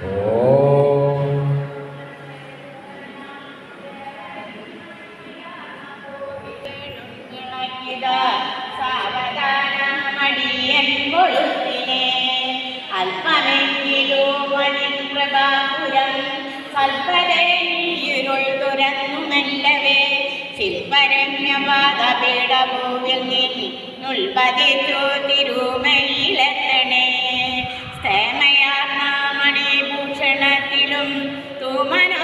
ഓം woman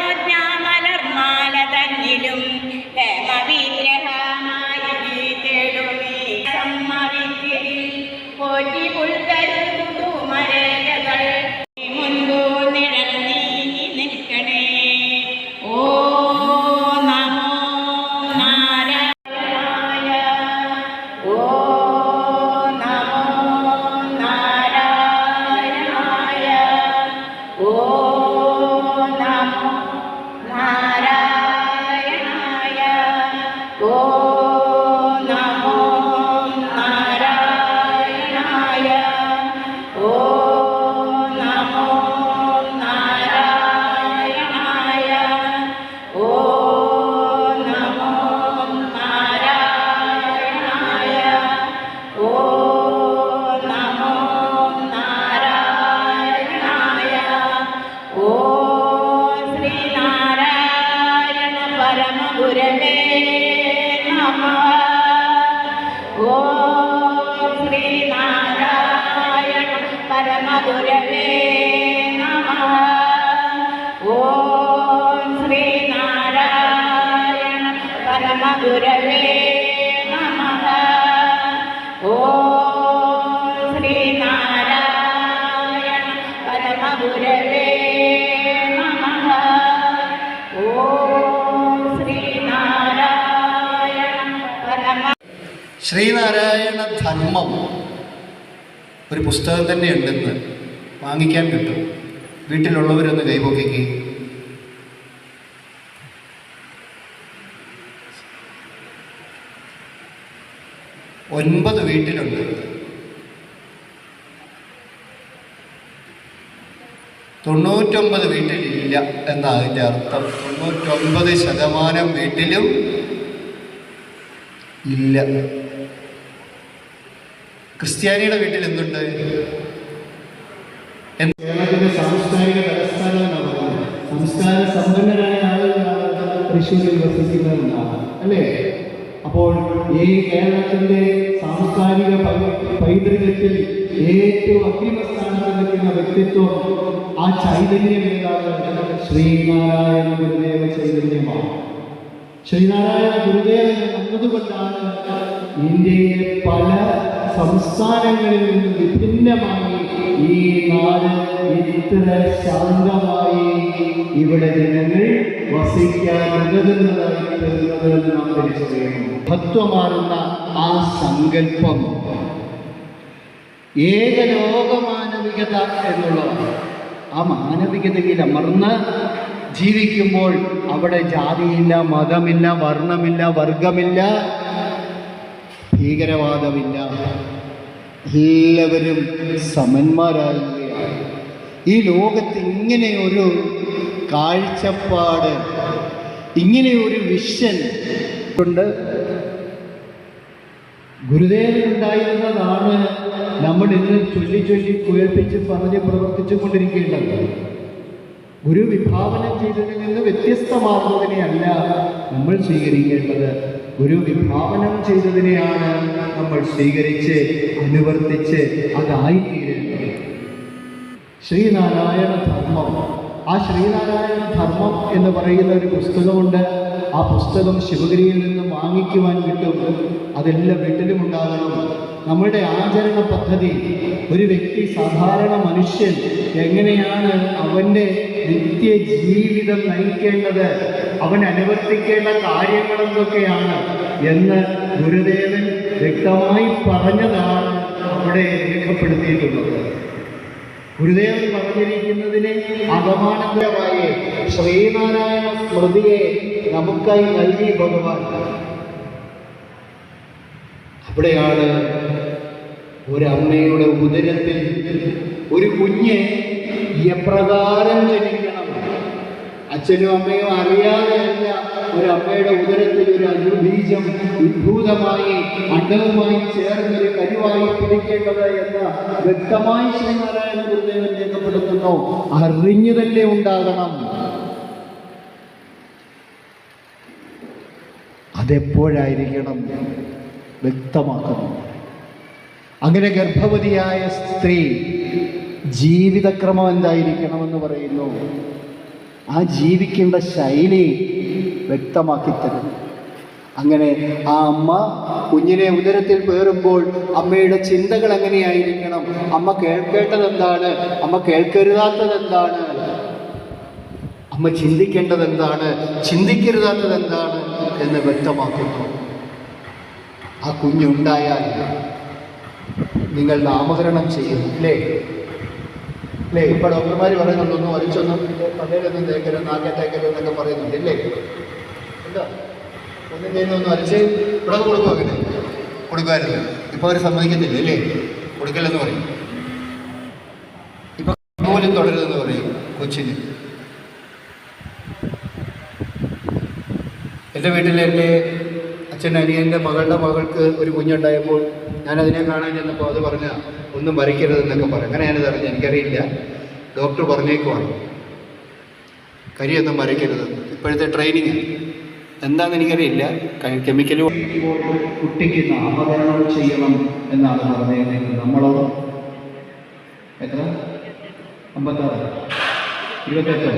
Sreenarayana ധർമ്മം ഒരു പുസ്തകം തന്നെ ഉണ്ടെന്ന് വാങ്ങിക്കാൻ കിട്ടും. വീട്ടിലുള്ളവരൊന്ന് കൈപൊക്കിക്ക് ഒൻപത് വീട്ടിലുണ്ട്. തൊണ്ണൂറ്റൊമ്പത് വീട്ടിലില്ല എന്നാ അതിന്റെ അർത്ഥം. തൊണ്ണൂറ്റൊമ്പത് ശതമാനം വീട്ടിലും ഇല്ല. ക്രിസ്ത്യാനിയുടെ വീട്ടിൽ എന്തുണ്ട്? എന്ത്? കേരളത്തിന്റെ സാംസ്കാരിക തലസ്ഥാനം എന്നാണ് സമ്പന്നരായ ആളുകളാണ് തൃശ്ശൂരിൽ വസിക്കുന്നതെന്നാണ് അല്ലേ? അപ്പോൾ ഈ കേരളത്തിന്റെ സാംസ്കാരിക പൈതൃകത്തിൽ ഏറ്റവും അന്തിമസ്ഥാനത്ത് നിൽക്കുന്ന വ്യക്തിത്വം ആ ചൈതന്യം ഏതാണ് ശ്രീനാരായണ ഗുരുദേവ ചൈതന്യമാണ്. ശ്രീനാരായണ ഗുരുദേവൻ എന്നതുകൊണ്ടാണ് ഇന്ത്യയിലെ പല സംസ്ഥാനങ്ങളിൽ നിന്ന് വിഭിന്നമായി ഈ നാട് ഇത്ര ശാന്തമായി ഇവിടെ ജനങ്ങൾ വസിക്കാൻ ഉതകുന്നതായി തീർന്നതെന്ന് നാം തിരിച്ചറിയണം ഭക്തമാറുന്ന ആ സങ്കല്പം ഏകലോകമാനവികത എന്നുള്ളതാണ്. ആ മാനവികതയിൽ അമർന്ന് ജീവിക്കുമ്പോൾ അവിടെ ജാതിയില്ല മതമില്ല വർണമില്ല വർഗമില്ല ഭീകരവാദമില്ല. എല്ലാവരും സമന്മാരാകുകയാണ് ഈ ലോകത്ത് ഇങ്ങനെ ഒരു കാഴ്ചപ്പാട് ഇങ്ങനെ ഒരു വിഷൻ കൊണ്ട് ഗുരുദേവനുണ്ടായിരുന്നതാണ് നമ്മൾ ഇന്ന് ചൊല്ലി ചൊല്ലി കുഴപ്പിച്ച് പറഞ്ഞ് പ്രവർത്തിച്ചു കൊണ്ടിരിക്കേണ്ടത്. ഗുരു വിഭാവനം ചെയ്തതിൽ നിന്ന് വ്യത്യസ്തമാകുന്നതിനെയല്ല നമ്മൾ സ്വീകരിക്കേണ്ടത്. ഗുരു വിഭാവനം ചെയ്തതിനെയാണ് നമ്മൾ സ്വീകരിച്ച് അനുവർത്തിച്ച് അതായിത്തീരേണ്ടത് ശ്രീനാരായണ ധർമ്മം. ആ ശ്രീനാരായണ ധർമ്മം എന്ന് പറയുന്ന ഒരു പുസ്തകമുണ്ട്. ആ പുസ്തകം ശിവഗിരിയിൽ നിന്ന് വാങ്ങിക്കുവാൻ കിട്ടും. അതെല്ലാം വീട്ടിലും ഉണ്ടാകണം നമ്മുടെ ആചരണ പദ്ധതി ഒരു വ്യക്തി സാധാരണ മനുഷ്യൻ എങ്ങനെയാണ് അവന്റെ നിത്യ ജീവിതം നയിക്കേണ്ടത് അവൻ അനുവർത്തിക്കേണ്ട കാര്യങ്ങൾ എന്തൊക്കെയാണ് എന്ന് ഗുരുദേവൻ വ്യക്തമായി പറഞ്ഞതാണ് അവിടെ രേഖപ്പെടുത്തിയിട്ടുള്ളത്. ഗുരുദേവൻ പറഞ്ഞിരിക്കുന്നതിനെ അപമാനകരമായി ശ്രീനാരായണ സ്മൃതിയെ നമുക്കായി നൽകി ഭഗവാൻ. അവിടെയാണ് ഒരമ്മയുടെ ഉദരത്തിൽ ഒരു കുഞ്ഞ് വിധിയപ്രകാരം ജനിക്കണം. അച്ഛനും അമ്മയും അറിയാതെയല്ല ഒരു അമ്മയുടെ ഉദരത്തിൽ ഒരു അനുബീജം ഉദ്ഭൂതമായി അണ്ടവുമായി ചേർന്നൊരു കരുവായി പിടിക്കേണ്ടത് എന്ന് വ്യക്തമായി ശ്രീനാരായണ ഗുരുദേവൻ രേഖപ്പെടുത്തുന്നു. അറിഞ്ഞു തന്നെ ഉണ്ടാകണം. അതെപ്പോഴായിരിക്കണം? വ്യക്തമാക്കുന്നു. അങ്ങനെ ഗർഭവതിയായ സ്ത്രീ ജീവിതക്രമം എന്തായിരിക്കണമെന്ന് പറയുന്നു? ആ ജീവിക്കേണ്ട ശൈലി വ്യക്തമാക്കി തരുന്നു. അങ്ങനെ ആ അമ്മ കുഞ്ഞിനെ ഉദരത്തിൽ പേറുമ്പോൾ അമ്മയുടെ ചിന്തകൾ എങ്ങനെയായിരിക്കണം? അമ്മ കേൾക്കേണ്ടത് എന്താണ് അമ്മ കേൾക്കരുതാത്തത് എന്താണ് അമ്മ ചിന്തിക്കേണ്ടത് എന്താണ് ചിന്തിക്കരുതാത്തത് എന്താണ് എന്ന് വ്യക്തമാക്കുന്നു. ആ കുഞ്ഞുണ്ടായാൽ നിങ്ങൾ നാമകരണം ചെയ്യും അല്ലേ? അല്ലേ? ഇപ്പൊ ഡോക്ടർമാർ പറയുന്നുണ്ട് ഒന്ന് വലിച്ചൊന്നും പലരൊന്നും തേക്കരുത് നാക്കെ തേക്കരുത് എന്നൊക്കെ പറയുന്നുണ്ട് ഇല്ലേ? ഒന്നും ചെയ്യുന്നൊന്നും വലിച്ച് ഇവിടെ കൊടുക്കും അങ്ങനെ? കൊടുക്കുമായിരുന്നു ഇപ്പോൾ അവർ സമ്മതിക്കത്തില്ല അല്ലേ കൊടുക്കില്ലെന്ന് പറയും. ഇപ്പൊ പോലും തുടരുതെന്ന് പറയും കൊച്ചിന്. എന്റെ വീട്ടിലെ എന്റെ അച്ഛൻ അനിയന്റെ മകളുടെ മകൾക്ക് ഒരു കുഞ്ഞുണ്ടായപ്പോൾ ഞാനതിനെ കാണാൻ ചെന്നപ്പോൾ അത് പറഞ്ഞ ഒന്നും വരയ്ക്കരുതെന്നൊക്കെ പറഞ്ഞു. അങ്ങനെ ഞാനത് അറിഞ്ഞു. എനിക്കറിയില്ല. ഡോക്ടർ പറഞ്ഞേക്കുവാണ്. കരിയൊന്നും വരയ്ക്കരുത് ഇപ്പോഴത്തെ ട്രെയിനിങ്. എന്താണെന്ന് എനിക്കറിയില്ല. കെമിക്കൽ കുട്ടിക്ക് നാമകരണം ചെയ്യണം എന്നാണ് പറഞ്ഞേക്കുന്നത് നമ്മളോ എത്ര? അമ്പത്താറ്. ഇരുപത്തെട്ടോ?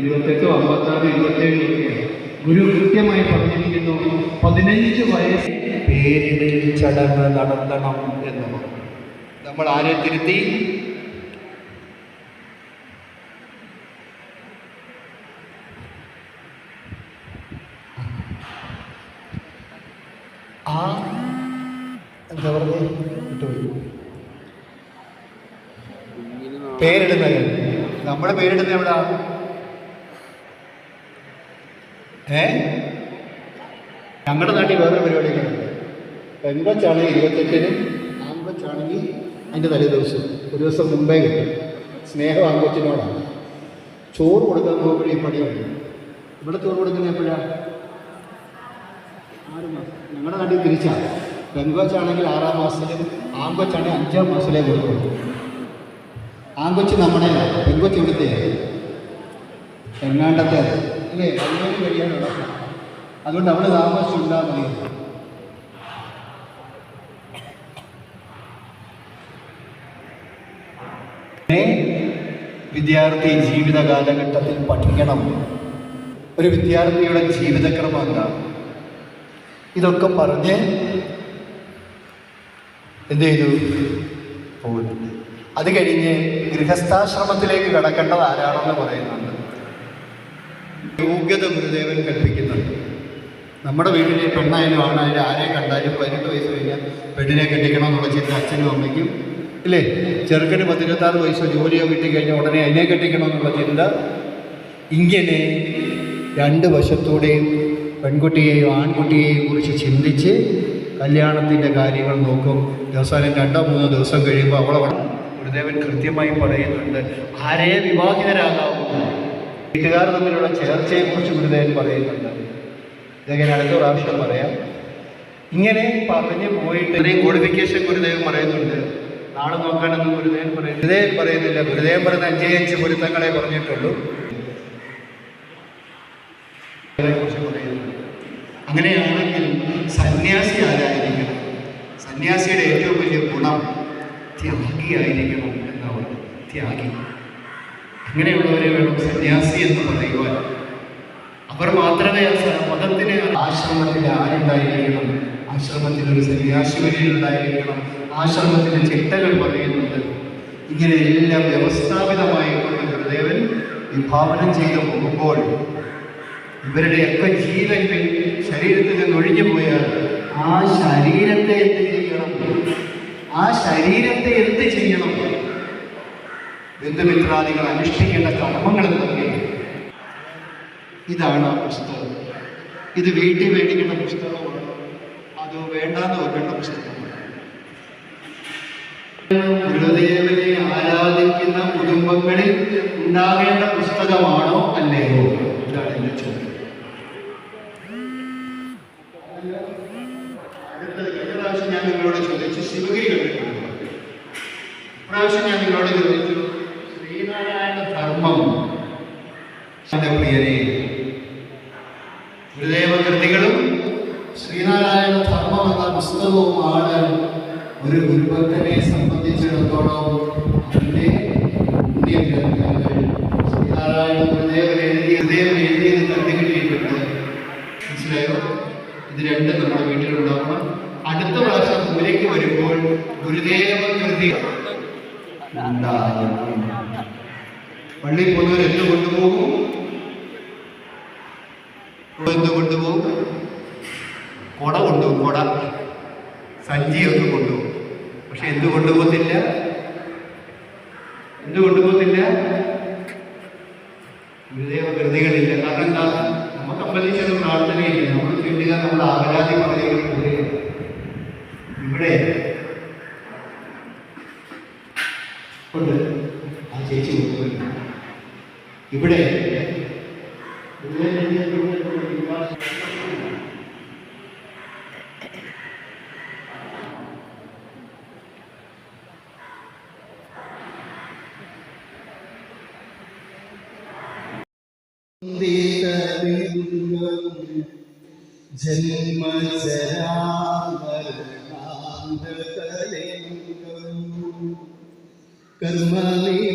ഇരുപത്തെട്ടോ? അമ്പത്താറ് ഇരുപത്തേഴ് ഗുരു കൃത്യമായി പറഞ്ഞിരിക്കുന്നു പതിനഞ്ച് വയസ്സ് പേരിടൽ ചടങ്ങ് നടത്തണം എന്ന് പറഞ്ഞു നമ്മൾ ആരെ തിരുത്തി? ആ എന്താ പറഞ്ഞത് വിട്ടുപോയി നമ്മുടെ പേരിടുന്ന എവിടാ? ഏ? ഞങ്ങളുടെ നാട്ടിൽ വേറെ പരിപാടികളുണ്ട് പെൺകൊച്ചാണെങ്കിൽ ഇരുപത്തെട്ടിന് ആൺകൊച്ചാണെങ്കിൽ അതിന്റെ തലേ ദിവസം. ഒരു ദിവസം മുമ്പേ കിട്ടും. സ്നേഹം ആൺകൊച്ചിനോടാണ്. ചോറ് കൊടുക്കാൻ പോകുമ്പോൾ ഈ പണിയുണ്ട് ഇവിടെ ചോറ് കൊടുക്കുന്ന എപ്പോഴാണ് ആറ് മാസം. ഞങ്ങളുടെ നാട്ടിൽ തിരിച്ചാണ് പെൺകൊച്ചാണെങ്കിൽ ആറാം മാസത്തിലും ആൺകൊച്ചാണെങ്കിൽ അഞ്ചാം മാസത്തിലേ കൊടുക്കും ആൺകൊച്ച് നമ്മുടെ പെൺകൊച്ച് ഇവിടുത്തെ എങ്ങാണ്ടത്തെ അല്ലേ? അതിനോട് കഴിയാനുള്ള അതുകൊണ്ട് അവിടെ താമസിച്ചുണ്ടാകാൻ മതി. വിദ്യാർത്ഥി ജീവിത കാലഘട്ടത്തിൽ പഠിക്കണം. ഒരു വിദ്യാർത്ഥിയുടെ ജീവിതക്രമം എന്താണ് ഇതൊക്കെ പറഞ്ഞ് എന്ത് ചെയ്തു? പോകുന്നുണ്ട് അത് കഴിഞ്ഞ് ഗൃഹസ്ഥാശ്രമത്തിലേക്ക് കടക്കേണ്ടത് ആരാണെന്ന് പറയുന്നുണ്ട്. യോഗ്യത ഗുരുദേവൻ കൽപ്പിക്കുന്നുണ്ട്. നമ്മുടെ വീട്ടിലെ പെണ്ണായാലും ആണായാലും ആരെ കണ്ടാലും പതിനെട്ട് വയസ്സ് കഴിഞ്ഞാൽ പെണ്ണിനെ കെട്ടിക്കണം എന്നുള്ള ചിന്ത അച്ഛനും അമ്മയ്ക്കും ഇല്ലേ? ചെറുക്കന് പത്തിരുപത്താറ് വയസ്സോ ജോലിയോ കിട്ടിക്കഴിഞ്ഞാൽ ഉടനെ അതിനെ കെട്ടിക്കണം എന്നുള്ള ചിന്ത ഇങ്ങനെ രണ്ട് വശത്തൂടെയും പെൺകുട്ടിയെയും ആൺകുട്ടിയെയും കുറിച്ച് ചിന്തിച്ച് കല്യാണത്തിന്റെ കാര്യങ്ങൾ നോക്കും. ദിവസം രണ്ടോ മൂന്നോ ദിവസം കഴിയുമ്പോൾ അവളെ ഗുരുദേവൻ കൃത്യമായി പറയുന്നുണ്ട് ആരേ വിവാഹിതരാകാവൂ? വീട്ടുകാർ തമ്മിലുള്ള ചേർച്ചയെക്കുറിച്ച് ഗുരുദേവൻ പറയുന്നുണ്ട്. ഇതൊക്കെ അടുത്ത പ്രാവശ്യം പറയാം? ഇങ്ങനെ പറഞ്ഞു പോയിട്ട് ഇത്രയും ക്വാളിഫിക്കേഷൻ ഗുരുദേവൻ പറയുന്നുണ്ട്. നാളെ നോക്കാനൊന്നും ഗുരുദേവൻ പറയുന്നു ഗുരുദേവൻ പറയുന്നില്ല. ഗുരുദേവൻ പറയുന്ന അഞ്ചേ അഞ്ച് പൊരുത്തങ്ങളെ പറഞ്ഞിട്ടുള്ളൂ. അങ്ങനെയാണെങ്കിൽ സന്യാസി ആരായിരിക്കണം? സന്യാസിയുടെ ഏറ്റവും വലിയ ഗുണം ത്യാഗിയായിരിക്കണം എന്നാണ്. ത്യാഗി. അങ്ങനെയുള്ളവരെ വേണം സന്യാസി എന്ന് പറയുവാൻ. അവർ മാത്രമേ മതത്തിന് ആശ്രമത്തിൽ ആരുണ്ടായിരിക്കണം? ആശ്രമത്തിൽ ഒരു സന്യാസി വരിയിലുണ്ടായിരിക്കണം ആശ്രമത്തിലെ ചിട്ടകൾ പറയുന്നുണ്ട്. ഇങ്ങനെ എല്ലാം വ്യവസ്ഥാപിതമായി കൊണ്ട് ഗുരുദേവൻ വിഭാവനം ചെയ്തു പോകുമ്പോൾ ഇവരുടെയൊക്കെ ജീവൻ ശരീരത്തിൽ നിന്ന് ഒഴിഞ്ഞു പോയാൽ ആ ശരീരത്തെ എന്ത് ചെയ്യണം? ആ ശരീരത്തെ എന്ത് ചെയ്യണം? ബന്ധുമിത്രാദികൾ അനുഷ്ഠിക്കേണ്ട കർമ്മങ്ങൾ തുടങ്ങിയത് ഇതാണ് ആ പുസ്തകം. ഇത് വീട്ടിൽ മേടിക്കേണ്ട പുസ്തകമാണ്. അതോ വേണ്ടാന്ന് വെക്കേണ്ട പുസ്തകമാണ്. ഗുരുദേവനെ ആരാധിക്കുന്ന കുടുംബങ്ങളിൽ ഉണ്ടാകേണ്ട പുസ്തകമാണോ? എന്ന പുസ്തകവുമാണ് ഒരു ഗുരുഭക്തനെ സംബന്ധിച്ചിടത്തോളം അതിന്റെ പുണ്യഗ്രന്ഥങ്ങൾ. ശ്രീനാരായണ ഗുരുദേവൻ എഴുതിയ കണ്ടുകിട്ടിയിട്ടുണ്ട് മനസ്സിലായോ? ഇത് രണ്ടും നമ്മുടെ വീട്ടിലുണ്ടാവണം. അടുത്ത പ്രാവശ്യം പൂരയ്ക്ക് വരുമ്പോൾ ഗുരുദേവ കൃതി പള്ളിയിൽ പോകുന്നവർ എന്ത് കൊണ്ടുപോകും. എന്ത് കൊണ്ടുപോകും. കുട കൊണ്ടുപോകും കുട. സഞ്ചിയൊക്കെ കൊണ്ടുപോകും. പക്ഷെ എന്ത് കൊണ്ടുപോകത്തില്ല? എന്ത് കൊണ്ടുപോകത്തില്ല? ഗുരുദേവകൃതികളില്ല കാരണം എന്താ? നമുക്ക് അമ്പലത്തിൽ ചെന്ന് പ്രാർത്ഥനയില്ല. നമ്മൾ ചൊല്ലുക നമ്മുടെ ആരാധി പറയുന്നത് ഇവിടെ ഉണ്ട്. ആ ചേച്ചി ഇവിടെ കർമ്മനിവാരണ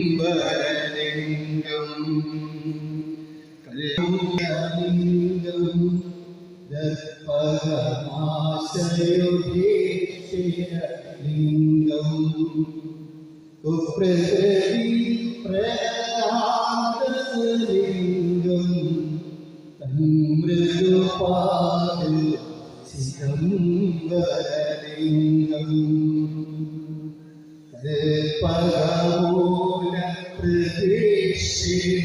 ചിദംബരലിംഗം കല്യാണിംഗം ദർപ്പമാശയോധേശ്വരലിംഗം കുപ്രകൃതി പ്രയാതലിംഗം തന്മൃദുപാദ ചിദംബരലിംഗം. കൽപകമൂല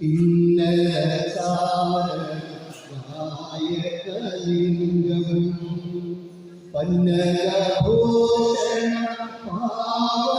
കുപ്രകൃതി പ്രയാതലിംഗം സ്കന്ദഹരീശ്വര കൽപ്പിതലിംഗം ഇന്നലചാരലിംഗം പന്നഭൂഷണ പാവനലിംഗം